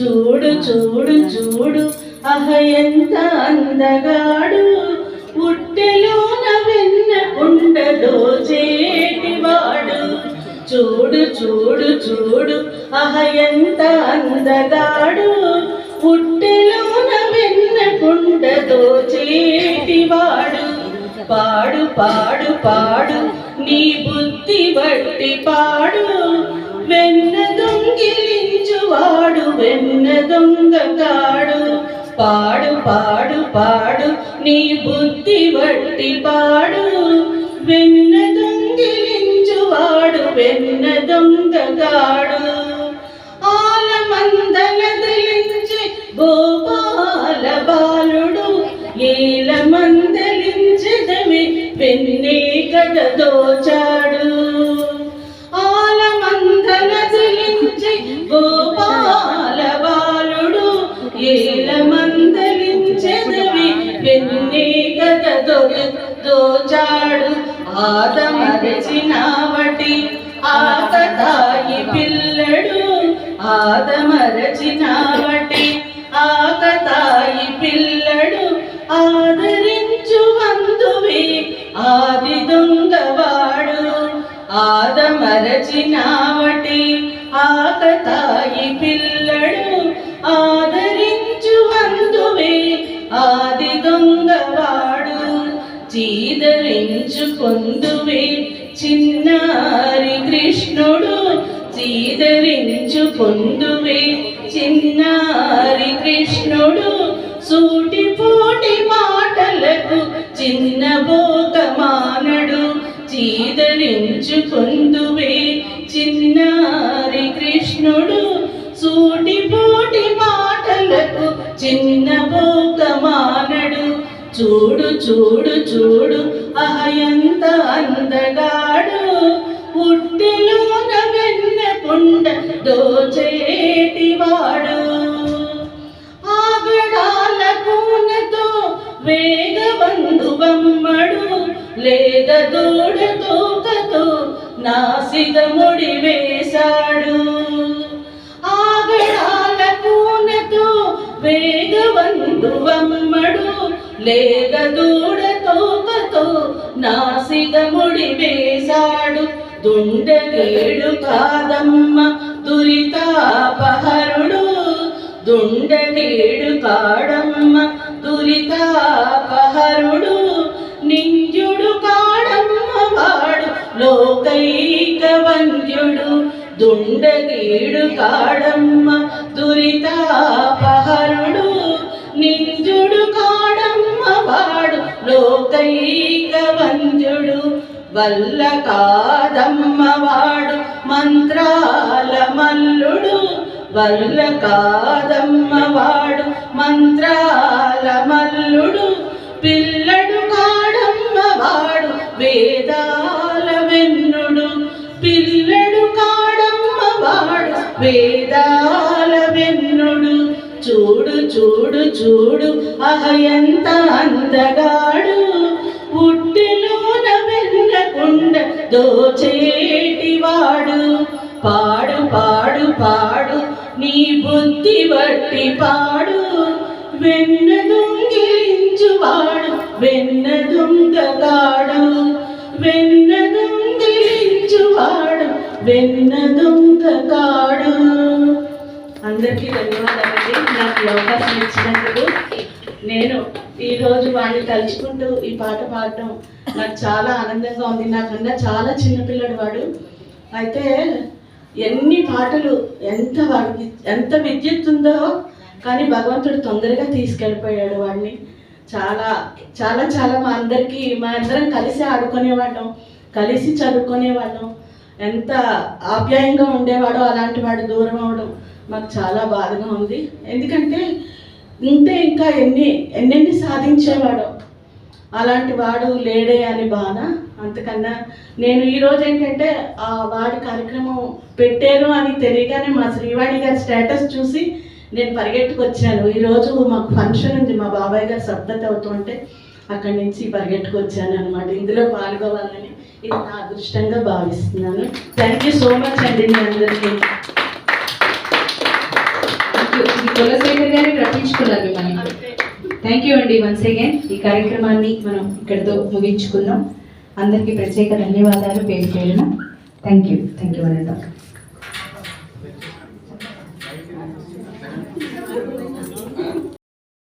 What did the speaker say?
చూడు చూడు చూడు అహ ఎంత అందగాడు. పుట్టెలోన వెన్న ఉండదో చేటివాడు. చూడు చూడు చూడు అహ ఎంత అందగాడు. పుట్టెలోన వెన్న ఉండదో చేటివాడు. పాడు పాడు పాడు నీ బుద్ధి బట్టి పాడు. వెన్న దొంగిలించువాడు వెన్న దొంగ కాడు. పాడు పాడు పాడు నీ బుద్ధి బట్టి పాడు. వెన్న దొంగిలించువాడు వెన్న దొంగ కాడు. ఆలమందల తెలించి గోపాల బాలుడు ఏల మందలించదవి పెన్నే కథ దోచాడు. ఆదమరచినావటి ఆకతాయి పిల్లడు ఆదమరచినావటి ఆకతాయి పిల్లడు ఆదరించు వందువే ఆది దొంగవాడు ఆదమరచినావటి ఆకతాయి పిల్లడు పొందువే చిన్నారి కృష్ణుడు చీదరించు పొందువే చిన్నారి కృష్ణుడు సూటిపోటి మాటలకు చిన్న మానడు చీదరించు పొందువే చిన్నారి కృష్ణుడు సూటిపోటి మాటలకు చిన్న మానడు చూడు చూడు చూడు అహయంత అందగాడు పుట్టిలోన వెన్న పుండ దోచేటివాడు. ఆగడాల కూనతో వేగబంధువమ్మడు లేద దూడ తూకతో నాసిక ముడి వేశాడు. ఆగడాల కూనతో వేగబంధువమ్మడు లేద దూడ తూకతో నాసిక ముడి వేశాడు దుండగేడు కాదమ్మ దురితాపహరుడు. దుండగేడు కాడమ్మ దురితాపహరుడు. నింజుడు కాడమ్మ వాడు లోకైక వంద్యుడు దుండగేడు కాడమ్మ దురితా వల్ల కాదమ్మవాడు మంత్రాల మల్లుడు. వల్ల కాదమ్మవాడు మంత్రాల మల్లుడు. పిల్లడు కాడమ్మవాడు వేదాల వెన్నుడు. పిల్లడు కాడమ్మవాడు వేదాల వెన్నుడు. చూడు చూడు చూడు అహ ఎంత అందగాడు. పుట్టిలోన దోచేటివాడు పాడు పాడు పాడు నీ బుద్ధి బట్టి పాడు. వెన్న దొంగిలించువాడు వెన్న దొంగతాడు. వెన్న దొంగిలించువాడు వెన్న దొంగతాడు. అందరికీ ధన్యవాదాలండి. నాకు అవకాశం ఇచ్చినందుకు నేను ఈరోజు వాడిని తలుచుకుంటూ ఈ పాట పాడటం నాకు చాలా ఆనందంగా ఉంది. నాకన్నా చాలా చిన్నపిల్లడు వాడు. అయితే ఎన్ని పాటలు ఎంత వాడికి ఎంత విద్యుత్ ఉందో కానీ భగవంతుడు తొందరగా తీసుకెళ్ళిపోయాడు వాడిని. చాలా చాలా చాలా మా అందరికీ మా అందరం కలిసి ఆడుకునేవాళ్ళం కలిసి చదువుకునేవాళ్ళం ఎంత ఆప్యాయంగా ఉండేవాడో అలాంటి వాడు దూరం అవడం మాకు చాలా బాధగా ఉంది. ఎందుకంటే ఉంటే ఇంకా ఎన్ని ఎన్నెన్ని సాధించేవాడో. అలాంటి వాడు లేడే అని బాధ. అంతకన్నా నేను ఈరోజు ఏంటంటే ఆ వాడి కార్యక్రమం పెట్టారు అని తెలియగానే మా శ్రీవాణి గారి స్టేటస్ చూసి నేను పరిగెట్టుకు వచ్చాను ఈరోజు మాకు ఫంక్షన్ ఉంది మా బాబాయ్ గారు శబ్దత అవుతుంటే అక్కడి నుంచి పరిగెట్టుకు వచ్చాను అనమాట ఇందులో పాల్గొవాలని ఇది నా అదృష్టంగా భావిస్తున్నాను. థ్యాంక్ యూ సో మచ్ అండి మీ అందరికీ. కులశేఖర్ గారిని రప్పించుకున్నారు మిమ్మల్ని థ్యాంక్ యూ అండి వన్స్ అగైన్ ఈ కార్యక్రమాన్ని మనం ఇక్కడితో ముగించుకుందాం అందరికీ ప్రత్యేక ధన్యవాదాలు పేరు పేరున. Thank you thank you Anantha